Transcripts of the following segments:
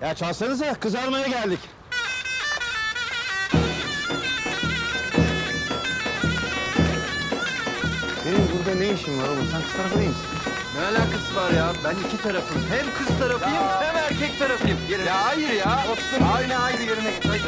Ya çalsanıza kızarmaya geldik. Benim burada ne işim var oğlum? Sen kız tarafı değil misin? Ne alakası var ya? Ben iki tarafım. Hem kız tarafıyım hem erkek tarafıyım. Ya hayır ya. Hayır hayır yerine git. Hayır.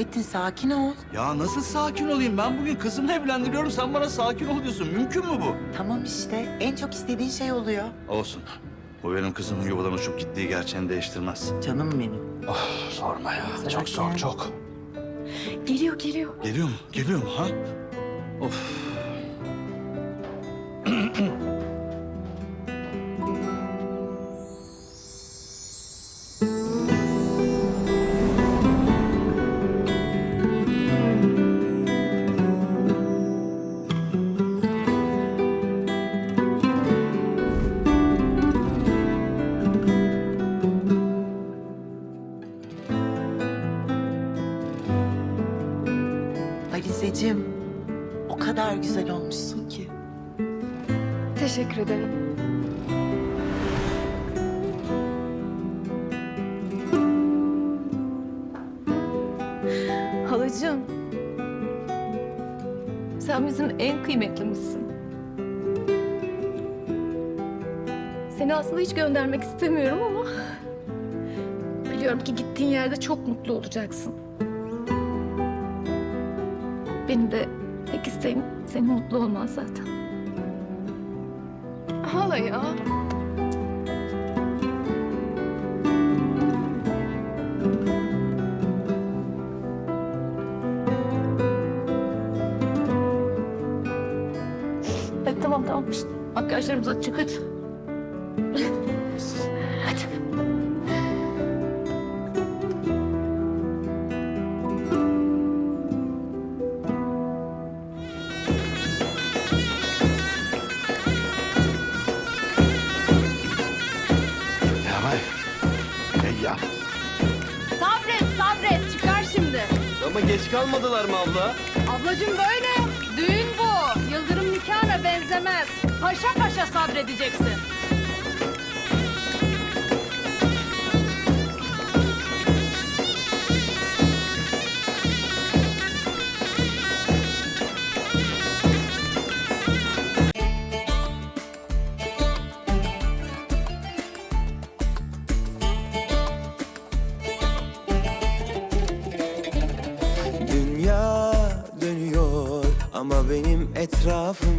Nurettin sakin ol. Ya nasıl sakin olayım? Ben bugün kızımla evlendiriyorum. Sen bana sakin ol diyorsun. Mümkün mü bu? Tamam işte en çok istediğin şey oluyor. Olsun. Bu benim kızımın yuvadan uçup gittiği gerçeğini değiştirmez. Canım benim. Sorma ya. Sakin. Çok zor, çok. Geliyor geliyor. Geliyor mu? Geliyor mu ha? Of. Alizeciğim o kadar güzel olmuşsun ki. Teşekkür ederim. Halacığım. Sen bizim en kıymetlimizsin. Seni aslında hiç göndermek istemiyorum ama... Biliyorum ki gittiğin yerde çok mutlu olacaksın. Benim de tek isteğim senin mutlu olman zaten. Hala ya. Hadi tamam tamam. Şişt, Makyajlarımız açık hadi. hadi. Ama geç kalmadılar mı abla? Ablacığım böyle. Düğün bu. Yıldırım nikahına benzemez. Paşa paşa sabredeceksin. Ama benim etrafım